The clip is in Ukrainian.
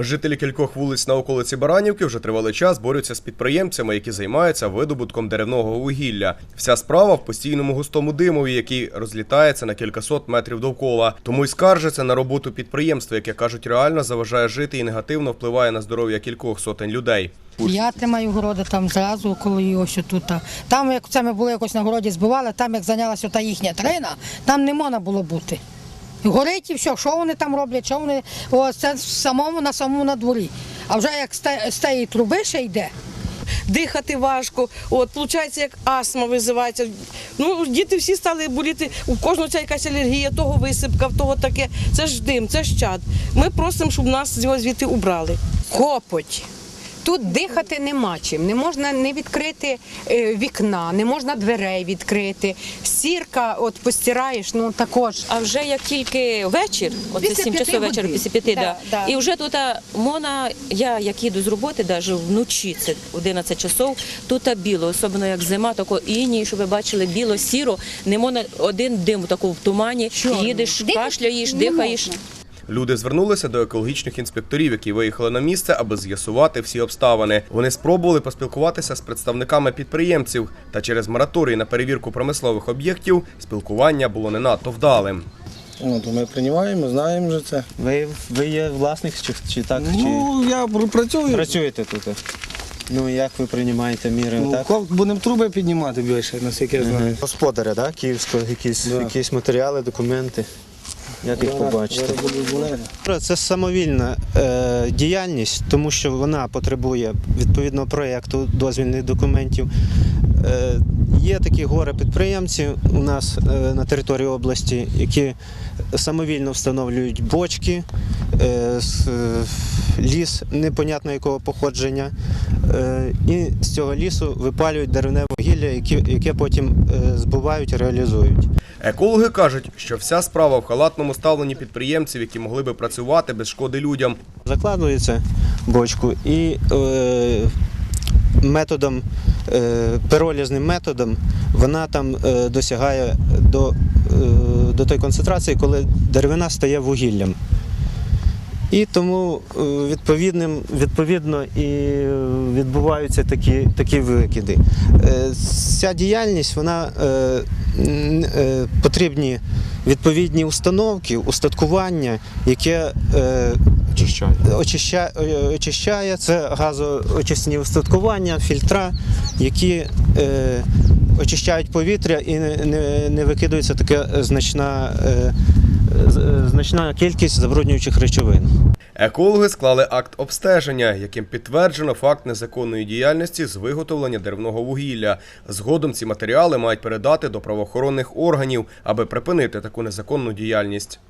Жителі кількох вулиць на околиці Баранівки вже тривалий час борються з підприємцями, які займаються видобутком деревного вугілля. Вся справа в постійному густому димові, який розлітається на кількасот метрів довкола. Тому й скаржаться на роботу підприємства, яке кажуть, реально заважає жити і негативно впливає на здоров'я кількох сотень людей. Я тримаю городи там зразу, коли його ось тут. Там, як це ми були якось на городі збивали, там як зайнялася та їхня трина, там не можна було бути. Горить і все, що вони там роблять, що вони ось це самому на самому на дворі. А вже як тієї труби ще йде. дихати важко. От, виходить, як астма визивається. Ну, діти всі стали боліти, у кожного ця якась алергія, того висипка, того таке. Це ж дим, це ж чад. Ми просимо, щоб нас його звідти убрали. копоть. Тут дихати нема чим. Не можна не відкрити е, вікна, не можна дверей відкрити. Сірка, от постираєш, ну також. А вже як тільки вечір, от це Після 7 часов вечора, після п'яти, Да, да, да. і вже тут мона, я як їду з роботи, навіть вночі, це 11 часов, тут біло, особливо як зима, тако іній, щоб ви бачили, біло-сіро, не можна один дим тако в тумані, їдеш, кашляєш, дихаєш. Люди звернулися до екологічних інспекторів, які виїхали на місце, аби з'ясувати всі обставини. Вони спробували поспілкуватися з представниками підприємців, та через мораторій на перевірку промислових об'єктів спілкування було не надто вдалим. Ну, то ми приймаємо, знаємо вже це. Ви, ви є власник чи, чи так? Ну, я працюю. працюєте тут? Ну як ви приймаєте міри? Ну, так? будемо труби піднімати більше, наскільки я знаю. Господаря, так? Київського, якісь, Да. якісь матеріали, документи. Як їх побачити? Це самовільна е, діяльність, тому що вона потребує відповідного проєкту, дозвільних документів. Е, є такі гори підприємці у нас е, на території області, які самовільно встановлюють бочки, е, е, ліс непонятно якого походження, і з цього лісу випалюють деревне вугілля, яке, потім е, збувають реалізують. Екологи кажуть, що вся справа в халатному ставленні підприємців, які могли би працювати без шкоди людям. Закладується бочку і е, методом, е, пиролізним методом вона там е, досягає до, е, до тої концентрації, коли деревина стає вугіллям. І тому е, відповідним, відповідно і відбуваються такі, такі викиди. Е, Ця діяльність вона е, е, потрібні відповідні установки, устаткування, яке е, очищає, очищає це газоочисні устаткування, фільтра, які е, очищають повітря і не, не, не викидується така значна, е, значна кількість забруднюючих речовин. Екологи склали акт обстеження, яким підтверджено факт незаконної діяльності з виготовлення деревного вугілля. Згодом ці матеріали мають передати до правоохоронних органів, аби припинити таку незаконну діяльність.